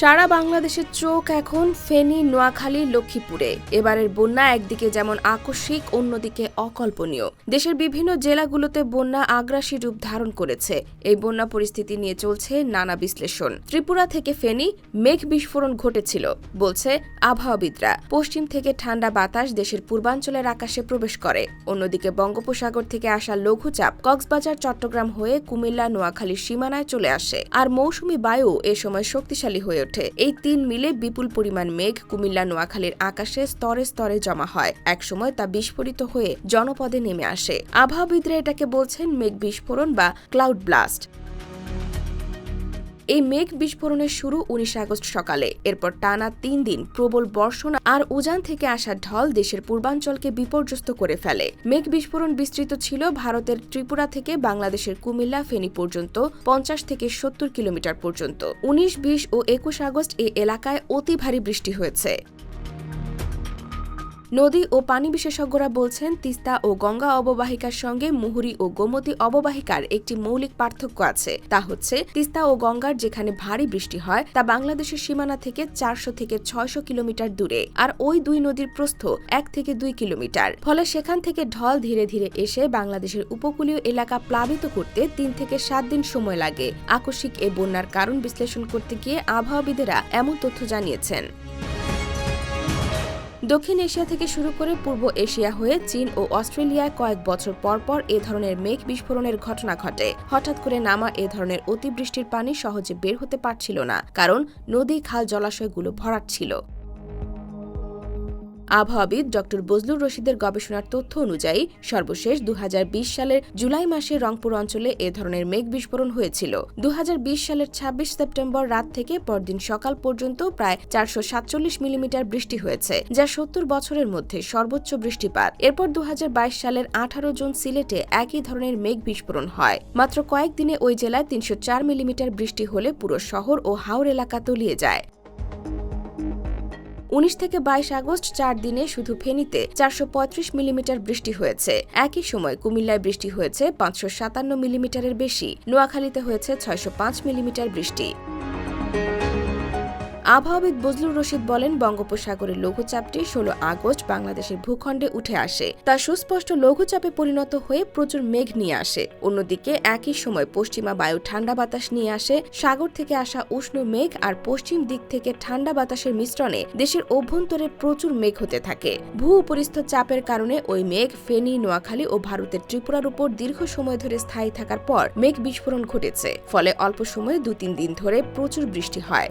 সারা বাংলাদেশের চোখ এখন ফেনী, নোয়াখালী, লক্ষ্মীপুরে। এবারের বন্যা একদিকে যেমন আকস্মিক, অন্যদিকে অকল্পনীয়। দেশের বিভিন্ন জেলাগুলোতে বন্যা আগ্রাসী রূপ ধারণ করেছে। এই বন্যা পরিস্থিতি নিয়ে চলছে নানা বিশ্লেষণ। ত্রিপুরা থেকে ফেনী, মেঘ বিস্ফোরণ ঘটেছিল, বলছে আবহাওয়াবিদরা। পশ্চিম থেকে ঠান্ডা বাতাস দেশের পূর্বাঞ্চলের আকাশে প্রবেশ করে। অন্যদিকে বঙ্গোপসাগর থেকে আসা লঘুচাপ কক্সবাজার, চট্টগ্রাম হয়ে কুমিল্লা, নোয়াখালীর সীমানায় চলে আসে। আর মৌসুমী বায়ু এ সময় শক্তিশালী হয়ে ওঠে। এই তিন মিলে বিপুল পরিমাণ মেঘ কুমিল্লা নোয়াখালীর আকাশে স্তরে স্তরে জমা হয়। একসময় তা বিস্ফোরিত হয়ে জনপদে নেমে আসে। আবহাওয়াবিদরা এটাকে বলছেন মেঘ বিস্ফোরণ বা ক্লাউড ব্লাস্ট। এই মেঘ বিস্ফোরণের শুরু উনিশ আগস্ট সকালে। এরপর টানা তিন দিন প্রবল বর্ষণ আর উজান থেকে আসা ঢল দেশের পূর্বাঞ্চলকে বিপর্যস্ত করে ফেলে। মেঘ বিস্ফোরণ বিস্তৃত ছিল ভারতের ত্রিপুরা থেকে বাংলাদেশের কুমিল্লা, ফেনী পর্যন্ত, পঞ্চাশ থেকে সত্তর কিলোমিটার পর্যন্ত। উনিশ, বিশ ও একুশ আগস্ট এই এলাকায় অতি ভারী বৃষ্টি হয়েছে। নদী ও পানি বিশেষজ্ঞরা বলছেন, তিস্তা ও গঙ্গা অববাহিকার সঙ্গে মুহুরী ও গোমতী অববাহিকার একটি মৌলিক পার্থক্য আছে। তা হচ্ছে, তিস্তা ও গঙ্গার যেখানে ভারী বৃষ্টি হয়, তা বাংলাদেশের সীমানা থেকে চারশো থেকে ছয়শো কিলোমিটার দূরে, আর ওই দুই নদীর প্রস্থ এক থেকে দুই কিলোমিটার। ফলে সেখান থেকে ঢল ধীরে ধীরে এসে বাংলাদেশের উপকূলীয় এলাকা প্লাবিত করতে তিন থেকে সাত দিন সময় লাগে। আকস্মিক এ বন্যার কারণ বিশ্লেষণ করতে গিয়ে আবহাওয়াবিদেরা এমন তথ্য জানিয়েছেন। দক্ষিণ এশিয়া থেকে শুরু করে পূর্ব এশিয়া হয়ে চীন ও অস্ট্রেলিয়ায় কয়েক বছর পর পর এ ধরনের মেঘ বিস্ফোরণের ঘটনা ঘটে। হঠাৎ করে নামা এ ধরনের অতিবৃষ্টির পানি সহজে বের হতে পারছিল না, কারণ নদী, খাল জলাশয়গুলো ভরাট ছিল। আবহাওয়াবিদ ড বজলুর রশিদের গবেষণার তথ্য অনুযায়ী, সর্বশেষ দুহাজার বিশ সালের জুলাই মাসে রংপুর অঞ্চলে এ ধরনের মেঘ বিস্ফোরণ হয়েছিল। দুহাজার বিশ সালের ২৬ সেপ্টেম্বর রাত থেকে পরদিন সকাল পর্যন্ত প্রায় চারশো সাতচল্লিশ মিলিমিটার বৃষ্টি হয়েছে, যা সত্তর বছরের মধ্যে সর্বোচ্চ বৃষ্টিপাত। এরপর দুহাজার বাইশ সালের আঠারো জুন সিলেটে একই ধরনের মেঘ বিস্ফোরণ হয়। মাত্র কয়েকদিনে ওই জেলায় তিনশো চার মিলিমিটার বৃষ্টি হলে পুরো শহর ও হাওর এলাকা তলিয়ে যায়। উনিশ থেকে বাইশ আগস্ট চার দিনে শুধু ফেনীতে চারশো পঁয়ত্রিশ মিলিমিটার বৃষ্টি হয়েছে। একই সময় কুমিল্লায় বৃষ্টি হয়েছে পাঁচশো সাতান্ন মিলিমিটারের বেশি। নোয়াখালীতে হয়েছে ছয়শো পাঁচ মিলিমিটার বৃষ্টি। আবহাওয়াবিদ বজলুর রশিদ বলেন, বঙ্গোপসাগরের লঘুচাপটি ষোলো আগস্ট বাংলাদেশের ভূখণ্ডে উঠে আসে। তা সুস্পষ্ট লঘুচাপে পরিণত হয়ে প্রচুর মেঘ নিয়ে আসে। অন্যদিকে একই সময় পশ্চিমা বায়ু ঠান্ডা বাতাস নিয়ে আসে। সাগর থেকে আসা উষ্ণ মেঘ আর পশ্চিম দিক থেকে ঠান্ডা বাতাসের মিশ্রণে দেশের অভ্যন্তরে প্রচুর মেঘ হতে থাকে। ভূ উপরিস্থ চাপের কারণে ওই মেঘ ফেনী, নোয়াখালী ও ভারতের ত্রিপুরার উপর দীর্ঘ সময় ধরে স্থায়ী থাকার পর মেঘ বিস্ফোরণ ঘটেছে। ফলে অল্প সময়ে দু তিন দিন ধরে প্রচুর বৃষ্টি হয়।